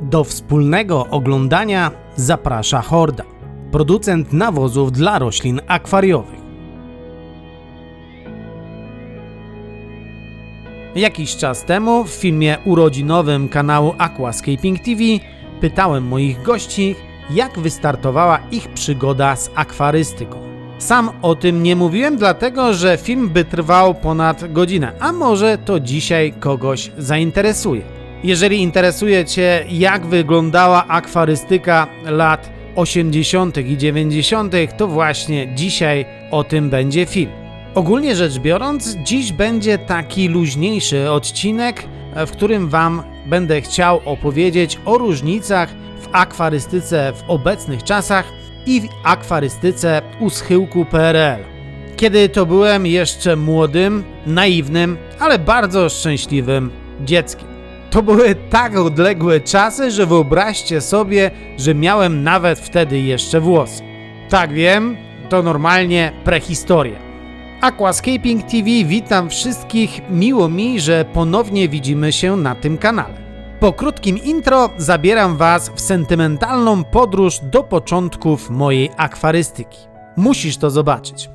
Do wspólnego oglądania zaprasza Horda, producent nawozów dla roślin akwariowych. Jakiś czas temu w filmie urodzinowym kanału Aquascaping TV pytałem moich gości, jak wystartowała ich przygoda z akwarystyką. Sam o tym nie mówiłem, dlatego że film by trwał ponad godzinę, a może to dzisiaj kogoś zainteresuje. Jeżeli interesuje Cię, jak wyglądała akwarystyka lat 80. i 90., to właśnie dzisiaj o tym będzie film. Ogólnie rzecz biorąc, dziś będzie taki luźniejszy odcinek, w którym Wam będę chciał opowiedzieć o różnicach w akwarystyce w obecnych czasach i w akwarystyce u schyłku PRL. Kiedy to byłem jeszcze młodym, naiwnym, ale bardzo szczęśliwym dzieckiem. To były tak odległe czasy, że wyobraźcie sobie, że miałem nawet wtedy jeszcze włosy. Tak wiem, to normalnie prehistoria. Aquascaping TV witam wszystkich. Miło mi, że ponownie widzimy się na tym kanale. Po krótkim intro zabieram Was w sentymentalną podróż do początków mojej akwarystyki. Musisz to zobaczyć.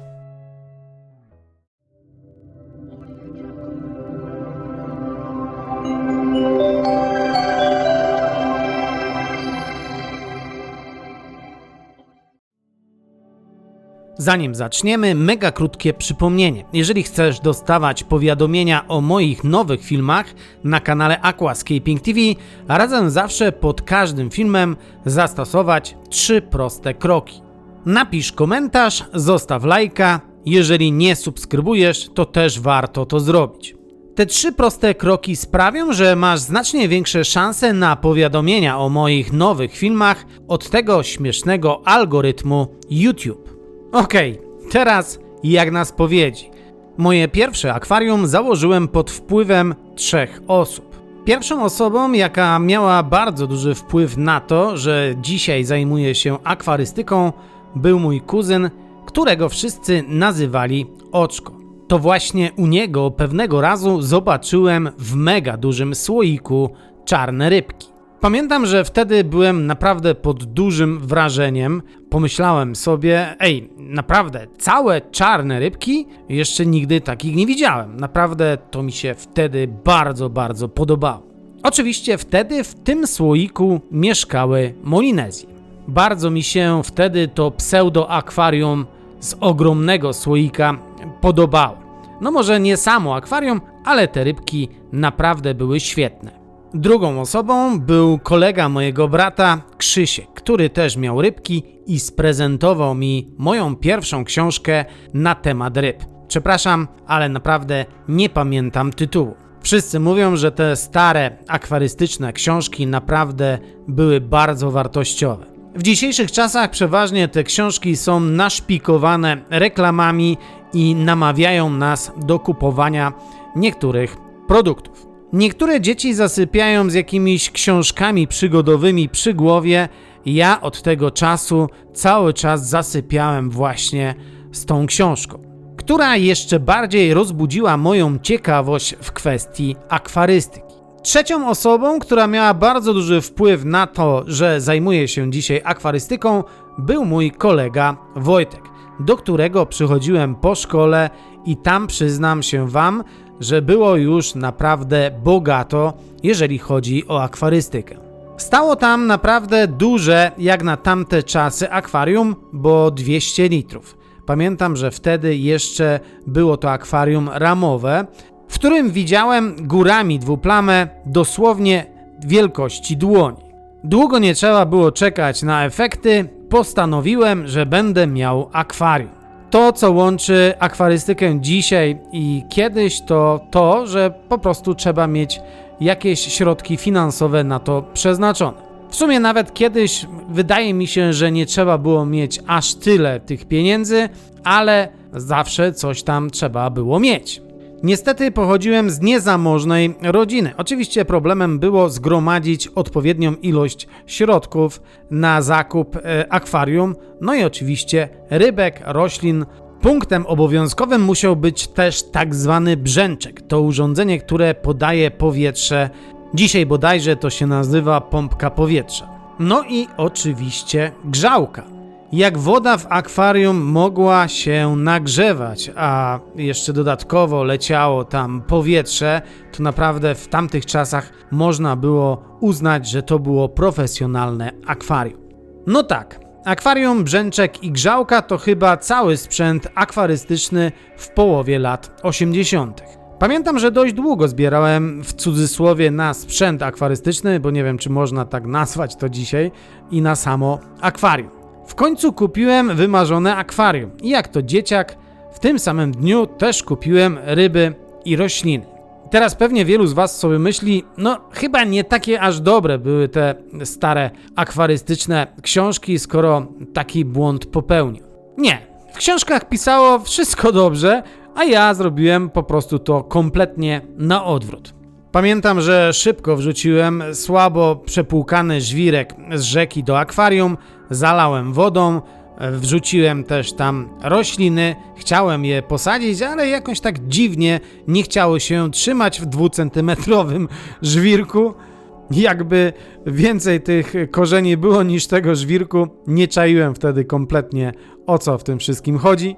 Zanim zaczniemy, mega krótkie przypomnienie. Jeżeli chcesz dostawać powiadomienia o moich nowych filmach na kanale Aquascaping TV, radzę zawsze pod każdym filmem zastosować trzy proste kroki. Napisz komentarz, zostaw lajka. Jeżeli nie subskrybujesz, to też warto to zrobić. Te trzy proste kroki sprawią, że masz znacznie większe szanse na powiadomienia o moich nowych filmach od tego śmiesznego algorytmu YouTube. Okej, teraz jak na spowiedzi. Moje pierwsze akwarium założyłem pod wpływem trzech osób. Pierwszą osobą, jaka miała bardzo duży wpływ na to, że dzisiaj zajmuję się akwarystyką, był mój kuzyn, którego wszyscy nazywali Oczko. To właśnie u niego pewnego razu zobaczyłem w mega dużym słoiku czarne rybki. Pamiętam, że wtedy byłem naprawdę pod dużym wrażeniem. Pomyślałem sobie, ej, naprawdę, całe czarne rybki? Jeszcze nigdy takich nie widziałem. Naprawdę to mi się wtedy bardzo, bardzo podobało. Oczywiście wtedy w tym słoiku mieszkały molinezje. Bardzo mi się wtedy to pseudo-akwarium z ogromnego słoika podobało. No może nie samo akwarium, ale te rybki naprawdę były świetne. Drugą osobą był kolega mojego brata, Krzysiek, który też miał rybki i sprezentował mi moją pierwszą książkę na temat ryb. Przepraszam, ale naprawdę nie pamiętam tytułu. Wszyscy mówią, że te stare akwarystyczne książki naprawdę były bardzo wartościowe. W dzisiejszych czasach przeważnie te książki są naszpikowane reklamami i namawiają nas do kupowania niektórych produktów. Niektóre dzieci zasypiają z jakimiś książkami przygodowymi przy głowie. Ja od tego czasu cały czas zasypiałem właśnie z tą książką, która jeszcze bardziej rozbudziła moją ciekawość w kwestii akwarystyki. Trzecią osobą, która miała bardzo duży wpływ na to, że zajmuję się dzisiaj akwarystyką, był mój kolega Wojtek, do którego przychodziłem po szkole i tam przyznam się Wam, że było już naprawdę bogato, jeżeli chodzi o akwarystykę. Stało tam naprawdę duże, jak na tamte czasy, akwarium, bo 200 litrów. Pamiętam, że wtedy jeszcze było to akwarium ramowe, w którym widziałem górami dwuplamę dosłownie wielkości dłoni. Długo nie trzeba było czekać na efekty, postanowiłem, że będę miał akwarium. To, co łączy akwarystykę dzisiaj i kiedyś, to to, że po prostu trzeba mieć jakieś środki finansowe na to przeznaczone. W sumie nawet kiedyś wydaje mi się, że nie trzeba było mieć aż tyle tych pieniędzy, ale zawsze coś tam trzeba było mieć. Niestety pochodziłem z niezamożnej rodziny. Oczywiście problemem było zgromadzić odpowiednią ilość środków na zakup e, akwarium, no i oczywiście rybek, roślin. Punktem obowiązkowym musiał być też tak zwany brzęczek. To urządzenie, które podaje powietrze Dzisiaj bodajże to się nazywa pompka powietrza. No i oczywiście grzałka. Jak woda w akwarium mogła się nagrzewać, a jeszcze dodatkowo leciało tam powietrze, to naprawdę w tamtych czasach można było uznać, że to było profesjonalne akwarium. No tak, akwarium, brzęczek i grzałka to chyba cały sprzęt akwarystyczny w połowie lat 80. Pamiętam, że dość długo zbierałem w cudzysłowie na sprzęt akwarystyczny, bo nie wiem, czy można tak nazwać to dzisiaj, i na samo akwarium. W końcu kupiłem wymarzone akwarium i jak to dzieciak, w tym samym dniu też kupiłem ryby i rośliny. Teraz pewnie wielu z Was sobie myśli, no chyba nie takie aż dobre były te stare akwarystyczne książki, skoro taki błąd popełnił. Nie, w książkach pisało wszystko dobrze, a ja zrobiłem po prostu to kompletnie na odwrót. Pamiętam, że szybko wrzuciłem słabo przepłukany żwirek z rzeki do akwarium, zalałem wodą, wrzuciłem też tam rośliny, chciałem je posadzić, ale jakoś tak dziwnie nie chciało się trzymać w dwucentymetrowym żwirku. Jakby więcej tych korzeni było niż tego żwirku, nie czaiłem wtedy kompletnie o co w tym wszystkim chodzi.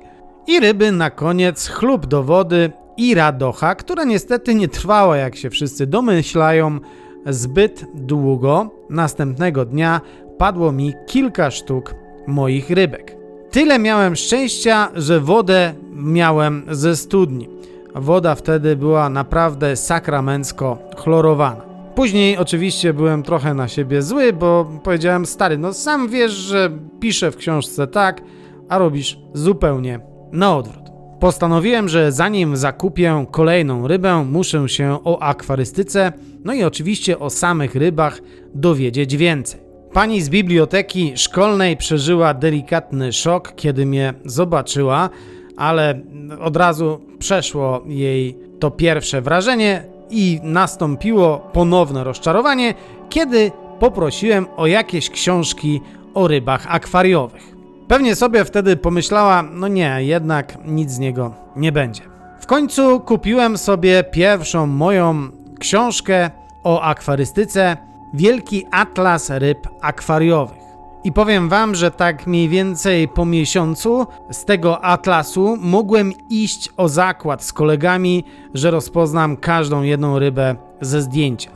I ryby na koniec chlub do wody i radocha, która niestety nie trwała, jak się wszyscy domyślają, zbyt długo. Następnego dnia padło mi kilka sztuk moich rybek. Tyle miałem szczęścia, że wodę miałem ze studni. Woda wtedy była naprawdę sakramencko chlorowana. Później oczywiście byłem trochę na siebie zły, bo powiedziałem stary, no sam wiesz, że piszę w książce tak, a robisz zupełnie na odwrót. Postanowiłem, że zanim zakupię kolejną rybę, muszę się o akwarystyce, no i oczywiście o samych rybach dowiedzieć więcej. Pani z biblioteki szkolnej przeżyła delikatny szok, kiedy mnie zobaczyła, ale od razu przeszło jej to pierwsze wrażenie i nastąpiło ponowne rozczarowanie, kiedy poprosiłem o jakieś książki o rybach akwariowych. Pewnie sobie wtedy pomyślała, no nie, jednak nic z niego nie będzie. W końcu kupiłem sobie pierwszą moją książkę o akwarystyce Wielki Atlas Ryb Akwariowych. I powiem wam, że tak mniej więcej po miesiącu z tego atlasu mogłem iść o zakład z kolegami, że rozpoznam każdą jedną rybę ze zdjęcia.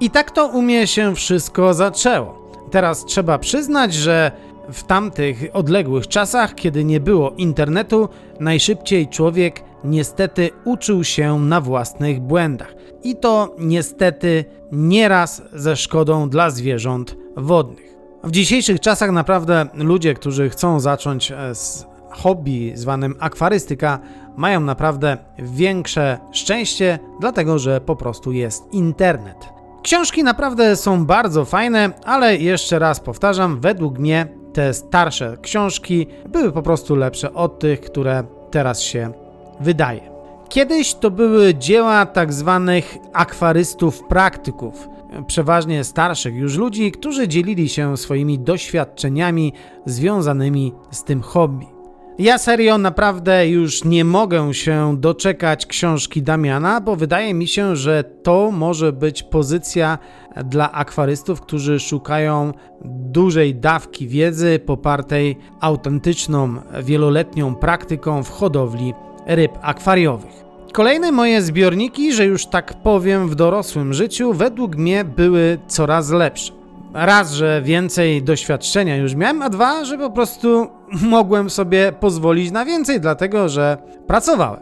I tak to u mnie się wszystko zaczęło. Teraz trzeba przyznać, że w tamtych odległych czasach, kiedy nie było internetu, najszybciej człowiek niestety uczył się na własnych błędach. I to niestety nieraz ze szkodą dla zwierząt wodnych. W dzisiejszych czasach naprawdę ludzie, którzy chcą zacząć e, z hobby zwanym akwarystyka, mają naprawdę większe szczęście, dlatego że po prostu jest internet. Książki naprawdę są bardzo fajne, ale jeszcze raz powtarzam, według mnie te starsze książki były po prostu lepsze od tych, które teraz się wydaje. Kiedyś to były dzieła tak zwanych akwarystów praktyków, przeważnie starszych już ludzi, którzy dzielili się swoimi doświadczeniami związanymi z tym hobby. Ja serio naprawdę już nie mogę się doczekać książki Damiana, bo wydaje mi się, że to może być pozycja dla akwarystów, którzy szukają dużej dawki wiedzy popartej autentyczną, wieloletnią praktyką w hodowli ryb akwariowych. Kolejne moje zbiorniki, że już tak powiem, w dorosłym życiu, według mnie były coraz lepsze raz, że więcej doświadczenia już miałem, a dwa, że po prostu mogłem sobie pozwolić na więcej, dlatego że pracowałem.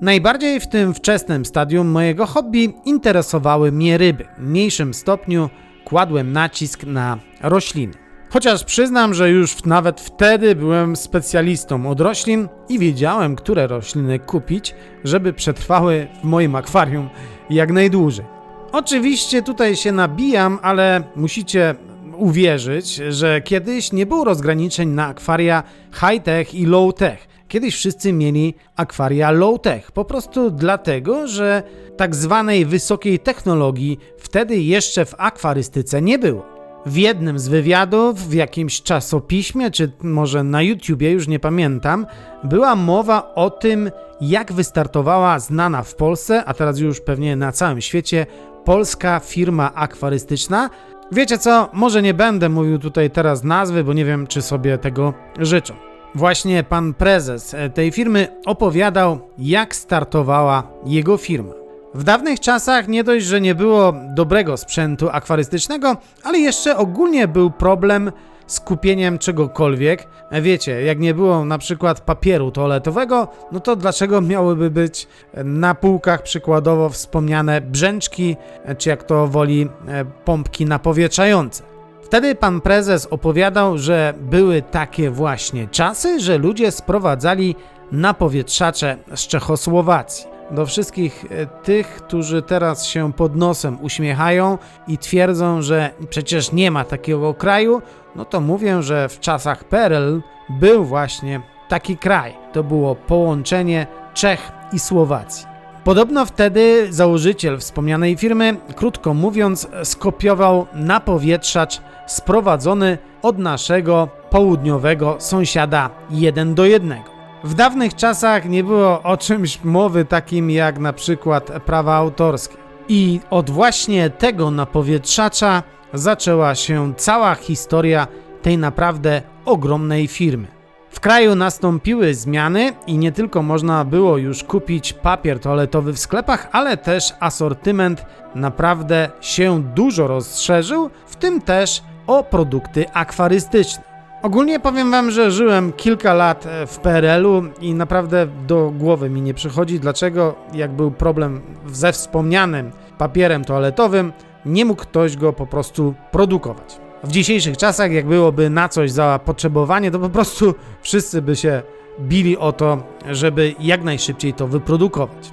Najbardziej w tym wczesnym stadium mojego hobby interesowały mnie ryby. W mniejszym stopniu kładłem nacisk na rośliny. Chociaż przyznam, że już nawet wtedy byłem specjalistą od roślin i wiedziałem, które rośliny kupić, żeby przetrwały w moim akwarium jak najdłużej. Oczywiście tutaj się nabijam, ale musicie uwierzyć, że kiedyś nie było rozgraniczeń na akwaria high-tech i low-tech. Kiedyś wszyscy mieli akwaria low-tech, po prostu dlatego, że tak zwanej wysokiej technologii wtedy jeszcze w akwarystyce nie było. W jednym z wywiadów w jakimś czasopiśmie, czy może na YouTubie, już nie pamiętam, była mowa o tym, jak wystartowała znana w Polsce, a teraz już pewnie na całym świecie, polska firma akwarystyczna. Wiecie co, może nie będę mówił tutaj teraz nazwy, bo nie wiem, czy sobie tego życzą. Właśnie pan prezes e, tej firmy opowiadał, jak startowała jego firma. W dawnych czasach nie dość, że nie było dobrego sprzętu akwarystycznego, ale jeszcze ogólnie był problem z kupieniem czegokolwiek. E, Wiecie, jak nie było na przykład papieru toaletowego, no to dlaczego miałyby być na półkach przykładowo wspomniane brzęczki, e, czy jak to woli, e, pompki napowietrzające? Wtedy pan prezes opowiadał, że były takie właśnie czasy, że ludzie sprowadzali napowietrzacze z Czechosłowacji. Do wszystkich e, tych, którzy teraz się pod nosem uśmiechają i twierdzą, że przecież nie ma takiego kraju, no to mówię, że w czasach PRL był właśnie taki kraj. To było połączenie Czech i Słowacji. Podobno wtedy założyciel wspomnianej firmy, krótko mówiąc, skopiował napowietrzacz sprowadzony od naszego południowego sąsiada jeden do jednego. W dawnych czasach nie było o czymś mowy takim jak na przykład prawa autorskie. I od właśnie tego napowietrzacza zaczęła się cała historia tej naprawdę ogromnej firmy. W kraju nastąpiły zmiany i nie tylko można było już kupić papier toaletowy w sklepach, ale też asortyment naprawdę się dużo rozszerzył, w tym też o produkty akwarystyczne. Ogólnie powiem Wam, że żyłem kilka lat e, w PRL-u i naprawdę do głowy mi nie przychodzi, dlaczego, jak był problem ze wspomnianym papierem toaletowym, nie mógł ktoś go po prostu produkować. W dzisiejszych czasach, jak byłoby na coś zapotrzebowanie, to po prostu wszyscy by się bili o to, żeby jak najszybciej to wyprodukować.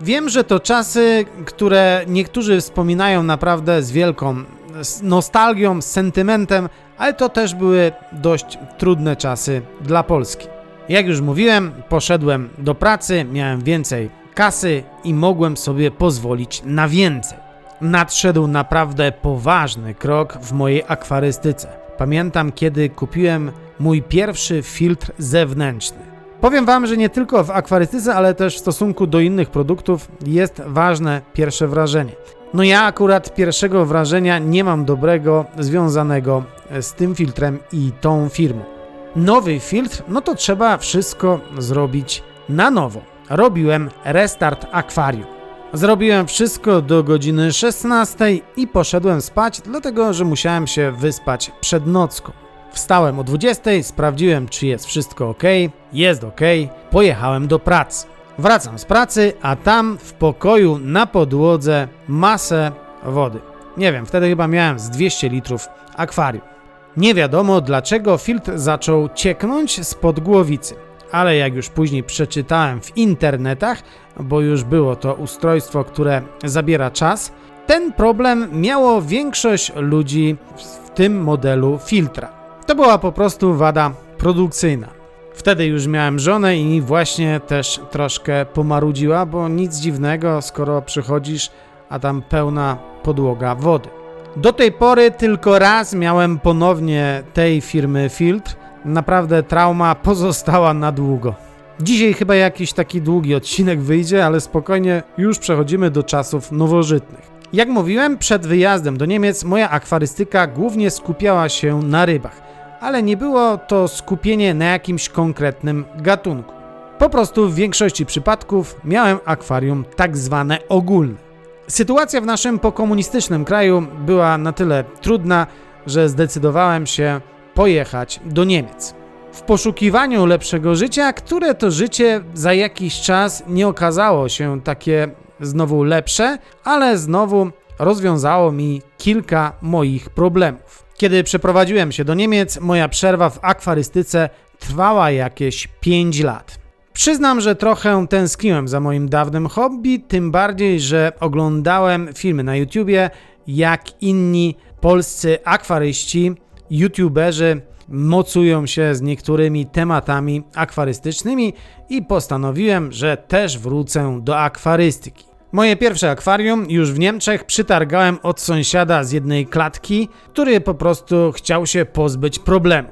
Wiem, że to czasy, które niektórzy wspominają naprawdę z wielką z nostalgią, z sentymentem, ale to też były dość trudne czasy dla Polski. Jak już mówiłem, poszedłem do pracy, miałem więcej kasy i mogłem sobie pozwolić na więcej. Nadszedł naprawdę poważny krok w mojej akwarystyce. Pamiętam, kiedy kupiłem mój pierwszy filtr zewnętrzny. Powiem Wam, że nie tylko w akwarystyce, ale też w stosunku do innych produktów jest ważne pierwsze wrażenie. No ja akurat pierwszego wrażenia nie mam dobrego związanego z tym filtrem i tą firmą. Nowy filtr, no to trzeba wszystko zrobić na nowo. Robiłem restart akwarium. Zrobiłem wszystko do godziny 16 i poszedłem spać, dlatego że musiałem się wyspać przed nocką. Wstałem o 20, sprawdziłem czy jest wszystko ok, jest ok, pojechałem do pracy. Wracam z pracy, a tam w pokoju na podłodze masę wody. Nie wiem, wtedy chyba miałem z 200 litrów akwarium. Nie wiadomo dlaczego filtr zaczął cieknąć spod głowicy, ale jak już później przeczytałem w internetach, bo już było to ustrojstwo, które zabiera czas, ten problem miało większość ludzi w tym modelu filtra. To była po prostu wada produkcyjna. Wtedy już miałem żonę i właśnie też troszkę pomarudziła, bo nic dziwnego, skoro przychodzisz, a tam pełna podłoga wody. Do tej pory tylko raz miałem ponownie tej firmy filtr. Naprawdę trauma pozostała na długo. Dzisiaj chyba jakiś taki długi odcinek wyjdzie, ale spokojnie już przechodzimy do czasów nowożytnych. Jak mówiłem, przed wyjazdem do Niemiec moja akwarystyka głównie skupiała się na rybach ale nie było to skupienie na jakimś konkretnym gatunku. Po prostu w większości przypadków miałem akwarium tak zwane ogólne. Sytuacja w naszym pokomunistycznym kraju była na tyle trudna, że zdecydowałem się pojechać do Niemiec. W poszukiwaniu lepszego życia, które to życie za jakiś czas nie okazało się takie znowu lepsze, ale znowu rozwiązało mi kilka moich problemów. Kiedy przeprowadziłem się do Niemiec, moja przerwa w akwarystyce trwała jakieś 5 lat. Przyznam, że trochę tęskniłem za moim dawnym hobby, tym bardziej, że oglądałem filmy na YouTubie, jak inni polscy akwaryści, YouTuberzy mocują się z niektórymi tematami akwarystycznymi i postanowiłem, że też wrócę do akwarystyki. Moje pierwsze akwarium już w Niemczech przytargałem od sąsiada z jednej klatki, który po prostu chciał się pozbyć problemu.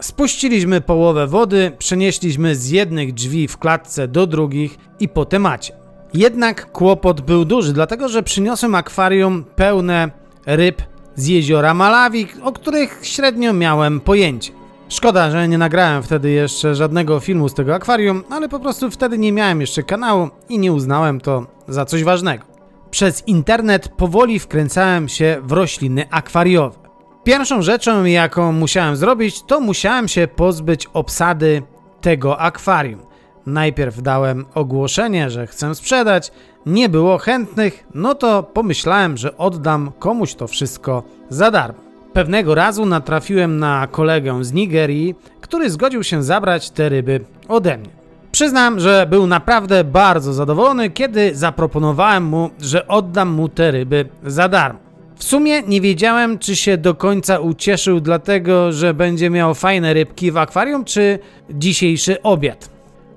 Spuściliśmy połowę wody, przenieśliśmy z jednych drzwi w klatce do drugich i po temacie. Jednak kłopot był duży, dlatego że przyniosłem akwarium pełne ryb z jeziora Malawi, o których średnio miałem pojęcie. Szkoda, że nie nagrałem wtedy jeszcze żadnego filmu z tego akwarium, ale po prostu wtedy nie miałem jeszcze kanału i nie uznałem to za coś ważnego. Przez internet powoli wkręcałem się w rośliny akwariowe. Pierwszą rzeczą, jaką musiałem zrobić, to musiałem się pozbyć obsady tego akwarium. Najpierw dałem ogłoszenie, że chcę sprzedać, nie było chętnych, no to pomyślałem, że oddam komuś to wszystko za darmo. Pewnego razu natrafiłem na kolegę z Nigerii, który zgodził się zabrać te ryby ode mnie. Przyznam, że był naprawdę bardzo zadowolony, kiedy zaproponowałem mu, że oddam mu te ryby za darmo. W sumie nie wiedziałem, czy się do końca ucieszył, dlatego że będzie miał fajne rybki w akwarium, czy dzisiejszy obiad.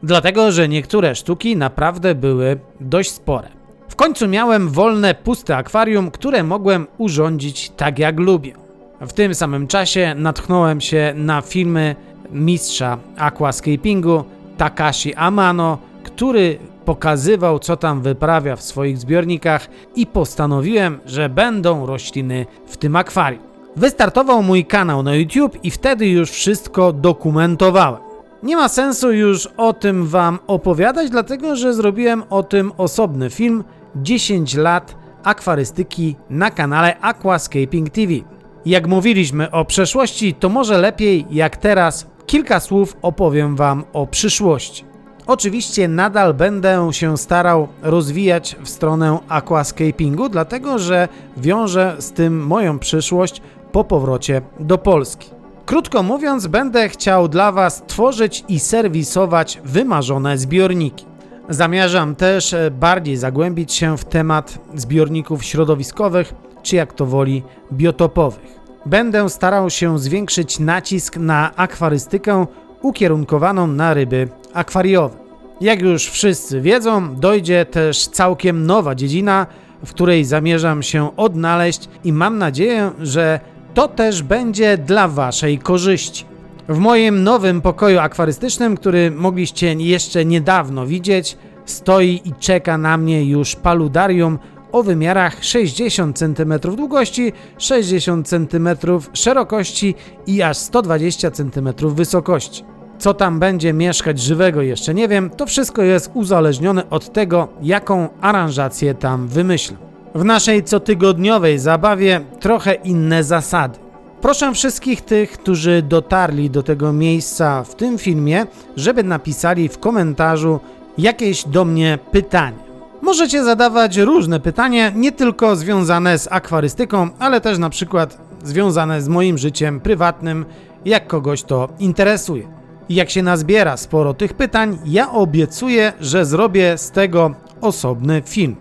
Dlatego, że niektóre sztuki naprawdę były dość spore. W końcu miałem wolne, puste akwarium, które mogłem urządzić tak jak lubię. W tym samym czasie natchnąłem się na filmy mistrza aquascapingu Takashi Amano, który pokazywał, co tam wyprawia w swoich zbiornikach i postanowiłem, że będą rośliny w tym akwarium. Wystartował mój kanał na YouTube i wtedy już wszystko dokumentowałem. Nie ma sensu już o tym Wam opowiadać, dlatego że zrobiłem o tym osobny film 10 lat akwarystyki na kanale Aquascaping TV. Jak mówiliśmy o przeszłości, to może lepiej jak teraz kilka słów opowiem Wam o przyszłości. Oczywiście nadal będę się starał rozwijać w stronę aquascapingu, dlatego że wiążę z tym moją przyszłość po powrocie do Polski. Krótko mówiąc, będę chciał dla Was tworzyć i serwisować wymarzone zbiorniki. Zamierzam też bardziej zagłębić się w temat zbiorników środowiskowych, czy jak to woli, biotopowych. Będę starał się zwiększyć nacisk na akwarystykę ukierunkowaną na ryby akwariowe. Jak już wszyscy wiedzą, dojdzie też całkiem nowa dziedzina, w której zamierzam się odnaleźć i mam nadzieję, że to też będzie dla Waszej korzyści. W moim nowym pokoju akwarystycznym, który mogliście jeszcze niedawno widzieć, stoi i czeka na mnie już paludarium o wymiarach 60 cm długości, 60 cm szerokości i aż 120 cm wysokości. Co tam będzie mieszkać żywego jeszcze nie wiem, to wszystko jest uzależnione od tego, jaką aranżację tam wymyślę. W naszej cotygodniowej zabawie trochę inne zasady. Proszę wszystkich tych, którzy dotarli do tego miejsca w tym filmie, żeby napisali w komentarzu jakieś do mnie pytanie. Możecie zadawać różne pytania, nie tylko związane z akwarystyką, ale też na przykład związane z moim życiem prywatnym, jak kogoś to interesuje. Jak się nazbiera sporo tych pytań, ja obiecuję, że zrobię z tego osobny film.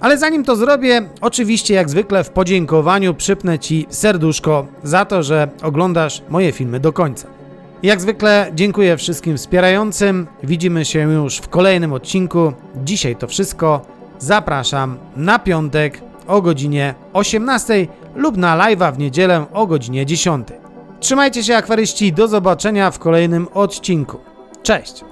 Ale zanim to zrobię, oczywiście jak zwykle w podziękowaniu przypnę Ci serduszko za to, że oglądasz moje filmy do końca. Jak zwykle dziękuję wszystkim wspierającym. Widzimy się już w kolejnym odcinku. Dzisiaj to wszystko. Zapraszam na piątek o godzinie 18 lub na live'a w niedzielę o godzinie 10. Trzymajcie się akwaryści, do zobaczenia w kolejnym odcinku. Cześć!